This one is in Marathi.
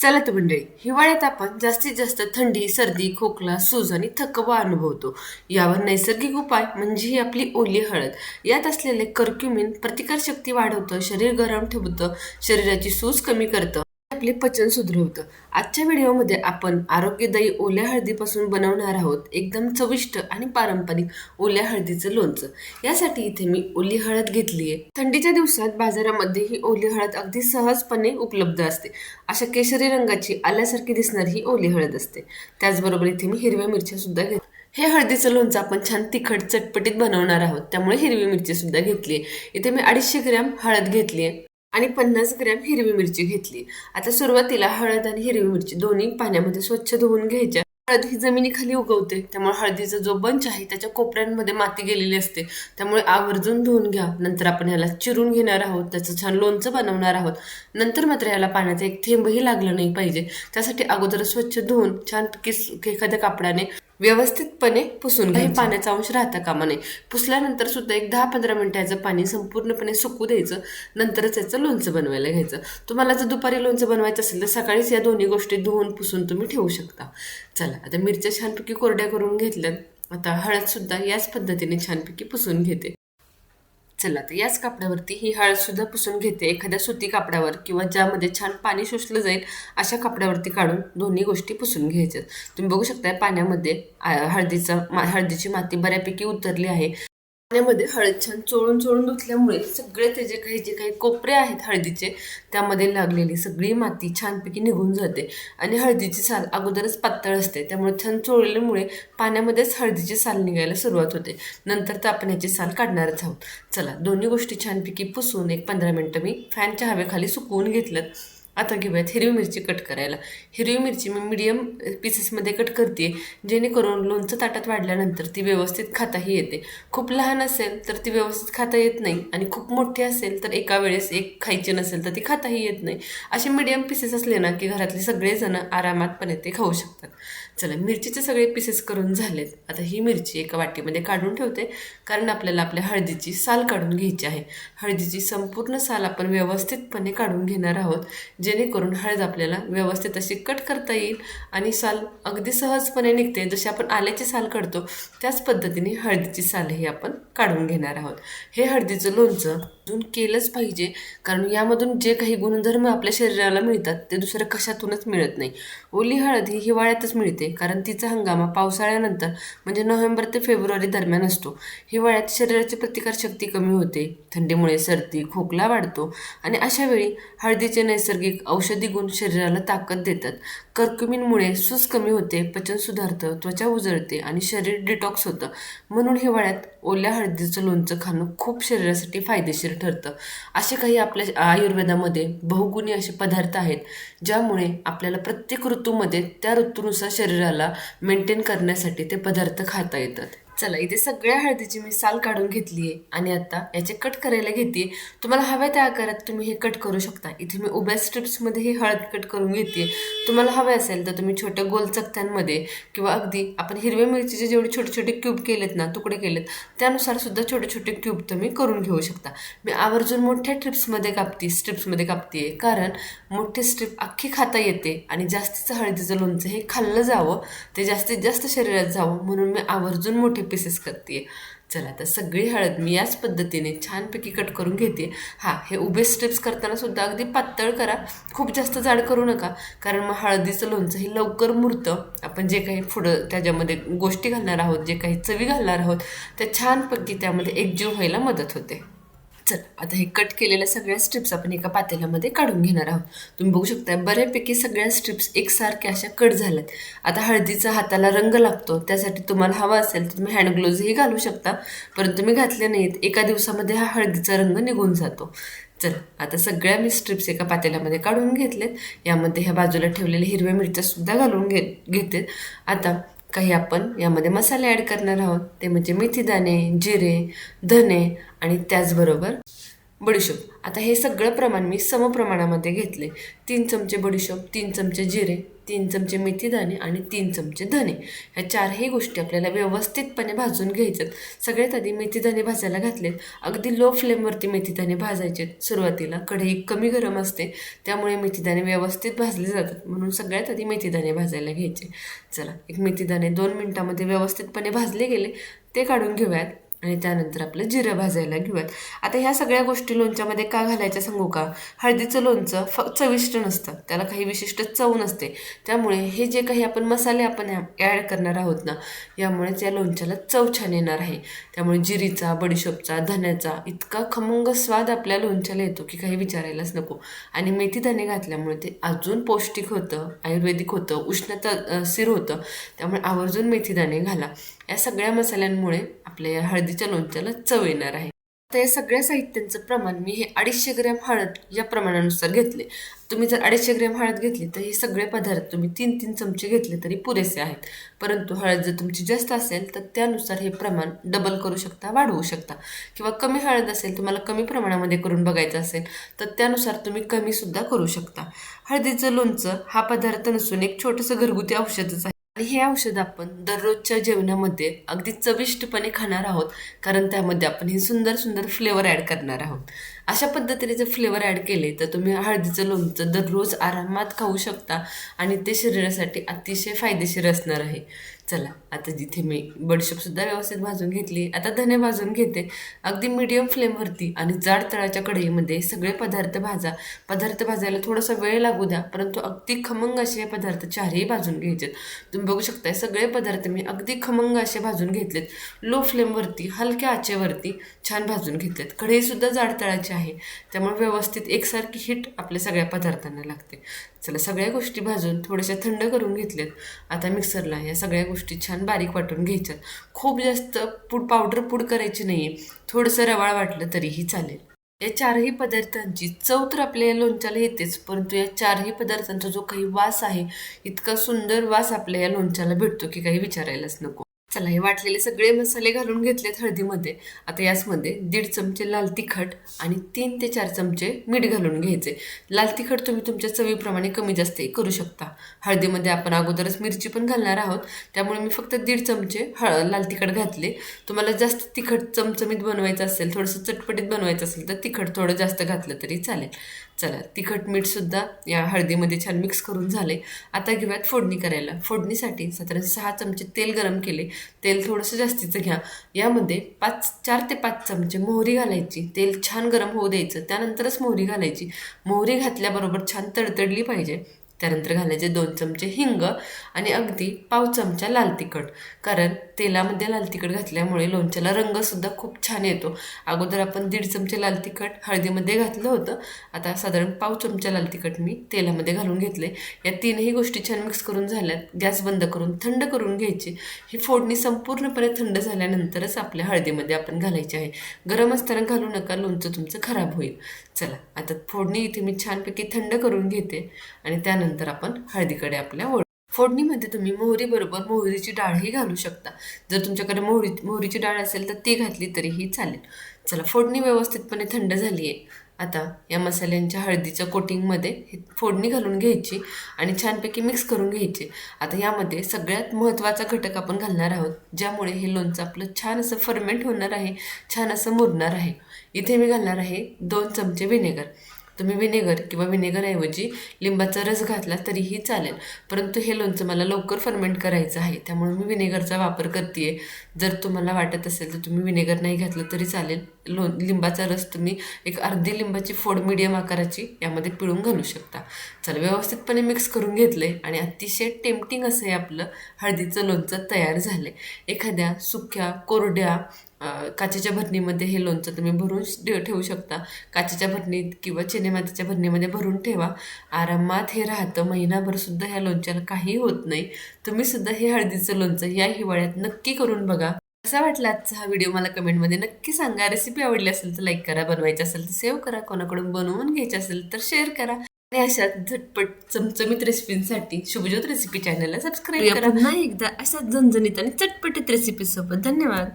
चला तर मंडळी हिवाळ्यात आपण जास्तीत जास्त थंडी सर्दी खोकला सूज आणि थकवा अनुभवतो. यावर नैसर्गिक उपाय म्हणजे ही आपली ओली हळद. यात असलेले कर्क्युमिन प्रतिकारशक्ती वाढवतं शरीर गरम ठेवतं शरीराची सूज कमी करतं. आपले पचन सुधरवतं. आजच्या व्हिडिओमध्ये आपण आरोग्यदायी ओल्या हळदीपासून बनवणार आहोत एकदम चविष्ट आणि पारंपरिक ओल्या हळदीचं लोणचं. यासाठी इथे मी ओली हळद घेतली आहे. थंडीच्या दिवसात बाजारामध्ये ही ओली हळद अगदी सहजपणे उपलब्ध असते. अशा केशरी रंगाची आल्यासारखी दिसणारी ही ओली हळद असते. त्याचबरोबर इथे मी हिरव्या मिरच्या सुद्धा घेत हे हळदीचं लोणचं आपण छान तिखट चटपटीत बनवणार आहोत. त्यामुळे हिरवी मिरची सुद्धा घेतली आहे. इथे मी अडीचशे ग्रॅम हळद घेतली आहे. आणि पन्नास ग्रॅम हिरवी मिरची घेतली. आता सुरुवातीला हळद आणि हिरवी मिरची दोन्ही पाण्यामध्ये स्वच्छ धुवून घ्यायच्या. हळद ही जमिनीखाली उगवते त्यामुळे हळदीचा जो बंच आहे त्याच्या कोपऱ्यांमध्ये माती गेलेली असते. त्यामुळे आवर्जून धुवून घ्या. नंतर आपण याला चिरून घेणार आहोत त्याचं छान लोणचं बनवणार आहोत. नंतर मात्र याला पाण्याचा एक थेंबही लागला नाही पाहिजे. त्यासाठी अगोदर स्वच्छ धुवून छान किस एखाद्या कापडाने व्यवस्थितपणे पुसून घ्या पाण्याचा अंश राहता कामा नये. पुसल्यानंतर सुद्धा एक दहा पंधरा मिनिटाचं पाणी संपूर्णपणे सुकू द्यायचं. नंतरच याचं लोणचं बनवायला घ्यायचं. तुम्हाला जर दुपारी लोणचं बनवायचं असेल तर सकाळीच या दोन्ही गोष्टी धुवून पुसून तुम्ही ठेवू शकता. चला आता मिरच्या छानपैकी कोरड्या करून घेतल्यात. आता हळद सुद्धा याच पद्धतीने छानपैकी पुसून घेते. चला तर याच कापडावरती ही हळदसुद्धा पुसून घेते. एखाद्या सुती कापडावर किंवा ज्यामध्ये छान पाणी शोषलं जाईल अशा कापडावरती काढून दोन्ही गोष्टी पुसून घ्यायच्यात तुम्ही बघू शकता पाण्यामध्ये हळदीचा मा- हळदीची माती बऱ्यापैकी उतरली आहे. पाण्यामध्ये हळद छान चोळून चोळून धुतल्यामुळे सगळे त्याचे काही जे काही कोपरे आहेत हळदीचे त्यामध्ये लागलेली सगळी माती छानपैकी निघून जाते. आणि हळदीची साल अगोदरच पातळ असते. त्यामुळे छान चोळल्यामुळे पाण्यामध्येच हळदीची साल निघायला सुरुवात होते. नंतर तर आपण याची साल काढणारच आहोत. चला दोन्ही गोष्टी छानपैकी पुसून एक पंधरा मिनटं मी फॅनच्या हवेखाली सुकवून घेतलं आता घेऊयात हिरवी मिरची कट करायला. हिरवी मिरची मी मीडियम पीसेसमध्ये कट करते. जेणेकरून लोणचं ताटात वाढल्यानंतर ती व्यवस्थित खाताही येते. खूप लहान असेल तर ती व्यवस्थित खाता येत नाही आणि खूप मोठी असेल तर एका वेळेस एक खायची नसेल तर ती खाताही येत नाही. असे मीडियम पीसेस असले ना की घरातले सगळेजण आरामातपणे ते खाऊ शकतात. चला मिरचीचे सगळे पीसेस करून झालेत. आता ही मिरची एका वाटीमध्ये काढून ठेवते. कारण आपल्याला आपल्या हळदीची साल काढून घ्यायची आहे. हळदीची संपूर्ण साल आपण व्यवस्थितपणे काढून घेणार आहोत. जेणेकरून हळद आपल्याला व्यवस्थित अशी कट करता येईल आणि साल अगदी सहजपणे निघते. जशी आपण आल्याची साल काढतो त्याच पद्धतीने हळदीची सालही आपण काढून घेणार आहोत. हे हळदीचं लोणचं अजून केलंच पाहिजे. कारण यामधून जे काही गुणधर्म आपल्या शरीराला मिळतात ते दुसऱ्या कशातूनच मिळत नाही. ओली हळद ही हिवाळ्यातच मिळते कारण तिचा हंगाम पावसाळ्यानंतर म्हणजे नोव्हेंबर ते फेब्रुवारी दरम्यान असतो. हिवाळ्यात शरीराची प्रतिकारशक्ती कमी होते थंडीमुळे सर्दी खोकला वाढतो आणि अशा वेळी हळदीचे नैसर्गिक औषधी गुण शरीराला ताकद देतात. कर्क्युमिनमुळे सूज कमी होते पचन सुधारतं त्वचा उजळते आणि शरीर डिटॉक्स होतं. म्हणून हिवाळ्यात ओल्या हळदीचं लोणचं खाणं खूप शरीरासाठी फायदेशीर ठरतं असे काही आपल्या आयुर्वेदामध्ये बहुगुणी असे पदार्थ आहेत ज्यामुळे आपल्याला प्रत्येक ऋतूमध्ये त्या ऋतूनुसार शरीराला मेंटेन करण्यासाठी ते पदार्थ खाता येतात. चला इथे सगळ्या हळदीची मी साल काढून घेतली आहे आणि आता याचे कट करायला घेते तुम्हाला हव्या त्या आकारात तुम्ही हे कट करू शकता. इथे मी उभ्या स्ट्रिप्समध्ये ही हळद कट करून घेते तुम्हाला हवे असेल तर तुम्ही छोट्या गोल चकत्यांमध्ये किंवा अगदी आपण हिरव्या मिरचीचे जेवढे छोटे छोटे क्यूब केलेत ना तुकडे केलेत त्यानुसार सुद्धा छोटे छोटे क्यूब तुम्ही करून घेऊ शकता. मी आवर्जून मोठ्या ट्रिप्समध्ये कापते स्ट्रिप्समध्ये कापते कारण मोठी स्ट्रिप अख्खी खाता येते आणि जास्तीचं हळदीचं लोणचं हे खाल्लं जावं ते जास्तीत जास्त शरीरात जावं म्हणून मी आवर्जून मोठे पीसेस करते चला आता सगळी हळद मी याच पद्धतीने छानपैकी कट करून घेते. हां हे उभे स्ट्रिप्स करताना सुद्धा अगदी पातळ करा. खूप जास्त जाड करू नका कारण मग हळदीचं लोणचं हे लवकर मुरतं. आपण जे काही पुढं त्याच्यामध्ये गोष्टी घालणार आहोत जे काही चवी घालणार आहोत त्या छानपैकी त्यामध्ये एकजीव व्हायला मदत होते. चल आता हे कट केलेल्या सगळ्या स्ट्रिप्स आपण एका पातेल्यामध्ये काढून घेणार आहोत. तुम्ही बघू शकता बऱ्यापैकी सगळ्या स्ट्रिप्स एकसारख्या अशा कट झाल्यात. आता हळदीचा हाताला रंग लागतो त्यासाठी तुम्हाला हवा असेल तर तुम्ही हँडग्लोजही घालू शकता परंतु मी घातले नाहीत एका दिवसामध्ये हा हळदीचा रंग निघून जातो. चल आता सगळ्या मी स्ट्रिप्स एका पातेल्यामध्ये काढून घेतलेत. यामध्ये ह्या बाजूला ठेवलेल्या हिरव्या मिरच्या सुद्धा घालून घे घेते. आता काही आपण यामध्ये मसाले ॲड करणार आहोत. ते म्हणजे मेथी दाणे जिरे धने आणि त्याचबरोबर बडीशोप. आता हे सगळं प्रमाण मी समप्रमाणामध्ये घेतले तीन चमचे बडीशोप तीन चमचे जिरे तीन चमचे मेथीदाणे आणि तीन चमचे धने ह्या चारही गोष्टी आपल्याला व्यवस्थितपणे भाजून घ्यायच्यात. सगळ्यात आधी मेथीदाणे भाजायला घातलेत. अगदी लो फ्लेमवरती मेथीदाणे भाजायचे सुरुवातीला कढई कमी गरम असते. त्यामुळे मेथीदाणे व्यवस्थित भाजले जातात. म्हणून सगळ्यात आधी मेथीदाणे भाजायला घ्यायचे. चला एक मेथीदाणे दोन मिनटामध्ये व्यवस्थितपणे भाजले गेले. ते काढून घेऊयात. आणि त्यानंतर आपलं जिरं भाजायला घेऊयात. आता ह्या सगळ्या गोष्टी लोणच्यामध्ये का घालायच्या सांगू का? हळदीचं लोणचं फ चविष्ट नसतं. त्याला काही विशिष्ट चव नसते. त्यामुळे हे जे काही आपण मसाले आपण ॲड करणार आहोत ना यामुळेच या लोणच्याला चव छान येणार आहे. त्यामुळे जिरीचा बडीशोपचा धन्याचा इतका खमंग स्वाद आपल्या लोणच्याला येतो की काही विचारायलाच नको. आणि मेथीदाणे घातल्यामुळे ते अजून पौष्टिक होतं आयुर्वेदिक होतं उष्णता स्थिर होतं. त्यामुळे आवर्जून मेथीदाणे घाला. या सगळ्या मसाल्यांमुळे आपल्या या हळदीच्या लोणच्याला चव येणार आहे. आता या सगळ्या साहित्यांचं प्रमाण मी हे अडीचशे ग्रॅम हळद या प्रमाणानुसार घेतले. तुम्ही जर अडीचशे ग्रॅम हळद घेतली तर हे सगळे पदार्थ तुम्ही तीन तीन चमचे घेतले तरी पुरेसे आहेत. परंतु हळद जर तुमची जास्त असेल तर त्यानुसार हे प्रमाण डबल करू शकता वाढवू शकता. किंवा कमी हळद असेल तुम्हाला कमी प्रमाणामध्ये करून बघायचं असेल तर त्यानुसार तुम्ही कमीसुद्धा करू शकता. हळदीचं लोणचं हा पदार्थ नसून एक छोटंसं घरगुती औषधच आहे. आणि हे औषध आपण दररोजच्या जेवणामध्ये अगदी चविष्टपणे खाणार आहोत. कारण त्यामध्ये आपण हे सुंदर सुंदर फ्लेवर ॲड करणार आहोत. अशा पद्धतीने जर फ्लेवर ॲड केले तर तुम्ही हळदीचं लोणचं दररोज आरामात खाऊ शकता आणि ते शरीरासाठी अतिशय फायदेशीर असणार आहे. चला आता जिथे मी बडीशोपसुद्धा व्यवस्थित भाजून घेतली आता धने भाजून घेते. अगदी मीडियम फ्लेमवरती आणि जाड तळाच्या कढईमध्ये सगळे पदार्थ भाजा. पदार्थ भाजायला थोडासा वेळ लागू द्या परंतु अगदी खमंग असे हे पदार्थ चारही भाजून घ्यायचेत. तुम्ही बघू शकताय सगळे पदार्थ मी अगदी खमंग असे भाजून घेतलेत. लो फ्लेमवरती हलक्या आचेवरती छान भाजून घेतलेत. कढईसुद्धा जाड तळाची आहे. त्यामुळे व्यवस्थित एकसारखी हिट आपल्या सगळ्या पदार्थांना लागते. चला सगळ्या गोष्टी भाजून थोड्याशा थंड करून घेतल्यात. आता मिक्सरला या सगळ्या गोष्टी छान बारीक वाटून घ्यायच्यात. खूप जास्त पूड पावडर पूड करायची नाही आहे थोडंसं रवाळ वाटलं तरीही चालेल. या चारही पदार्थांची चव तर आपल्या या लोणच्याला येतेच परंतु या चारही पदार्थांचा जो काही वास आहे इतका सुंदर वास आपल्या या लोणच्याला भेटतो की काही विचारायलाच नको. चला हे वाटलेले सगळे मसाले घालून घेतलेत हळदीमध्ये. आता याचमध्ये दीड चमचे लाल तिखट आणि तीन ते चार चमचे मीठ घालून घ्यायचे. लाल तिखट तुम्ही तुमच्या चवीप्रमाणे कमी जास्त करू शकता. हळदीमध्ये आपण अगोदरच मिरची पण घालणार आहोत. त्यामुळे मी फक्त दीड चमचे हळ लाल तिखट घातले. तुम्हाला जास्त तिखट चमचमीत बनवायचं असेल थोडंसं चटपटीत बनवायचं असेल तर तिखट थोडं जास्त घातलं तरी चालेल. चला तिखट मीठसुद्धा या हळदीमध्ये छान मिक्स करून झाले. आता घेऊयात फोडणी करायला. फोडणीसाठी साधारण सहा चमचे तेल गरम केले. तेल थोडंसं जास्तीचं घ्या. यामध्ये पाच चार ते पाच चमचे मोहरी घालायची. तेल छान गरम होऊ द्यायचं. त्यानंतरच मोहरी घालायची. मोहरी घातल्याबरोबर छान तडतडली पाहिजे. त्यानंतर घालायचे दोन चमचे हिंग आणि अगदी पाव चमचा लाल तिखट. कारण तेलामध्ये लाल तिखट घातल्यामुळे लोणच्याला रंगसुद्धा खूप छान येतो. अगोदर आपण दीड चमचे लाल तिखट हळदीमध्ये घातलं होतं. आता साधारण पाव चमचा लाल तिखट मी तेलामध्ये घालून घेतले. या तीनही गोष्टी छान मिक्स करून झाल्यात गॅस बंद करून थंड करून घ्यायची. ही फोडणी संपूर्णपणे थंड झाल्यानंतरच आपल्या हळदीमध्ये आपण घालायची आहे. गरम असताना घालू नका लोणचं तुमचं खराब होईल. चला आता फोडणी इथे मी छानपैकी थंड करून घेते. आणि त्यानंतर आपण हळदीकडे आपल्या वळ फोडणीमध्ये तुम्ही मोहरी बरोबर मोहरीची डाळही घालू शकता. जर तुमच्याकडे मोहरी मोहरीची डाळ असेल तर ती घातली तरीही चालेल. चला फोडणी व्यवस्थितपणे थंड झाली आहे. आता या मसाल्यांच्या हळदीच्या कोटिंगमध्ये फोडणी घालून घ्यायची आणि छानपैकी मिक्स करून घ्यायची. आता यामध्ये सगळ्यात महत्त्वाचा घटक आपण घालणार आहोत ज्यामुळे हे लोणचं आपलं छान असं फर्मेंट होणार आहे छान असं मुरणार आहे. इथे मी घालणार आहे दोन चमचे व्हिनेगर तुम्ही विनेगर किंवा विनेगरऐवजी लिंबाचा रस घातला तरीही चालेल. परंतु हे लोणचं मला लवकर फर्मेंट करायचं आहे त्यामुळे मी विनेगरचा वापर करते जर तुम्हाला वाटत असेल तर तुम्ही विनेगर नाही घातलं तरी चालेल. लो लिंबाचा रस तुम्ही एक अर्धी लिंबाची फोड मिडियम आकाराची यामध्ये पिळून घालू शकता. चला व्यवस्थितपणे मिक्स करून घेतले आणि अतिशय टेम्पटिंग असं हे आपलं हळदीचं लोणचं तयार झालं एखाद्या सुक्या कोरड्या काचेच्या भरणीमध्ये हे लोणचं तुम्ही भरून ठेवू शकता. काचेच्या भरणीत किंवा चिनेमातीच्या भरणीमध्ये भरून ठेवा. आरामात हे राहतं. महिनाभरसुद्धा ह्या लोणच्याला काही होत नाही. तुम्ही सुद्धा हे हळदीचं लोणचं या हिवाळ्यात नक्की करून बघा. कसा वाटला आजचा हा व्हिडिओ मला कमेंटमध्ये नक्की सांगा. रेसिपी आवडली असेल तर लाईक करा. बनवायची असेल तर सेव्ह करा. कोणाकडून बनवून घ्यायची असेल तर शेअर करा. आणि अशा झटपट चमचमीत रेसिपींसाठी शुभज्योत रेसिपी चॅनलला सबस्क्राईब करा. पुन्हा एकदा अशाच झणझणीत आणि चटपटीत रेसिपी सोबत धन्यवाद.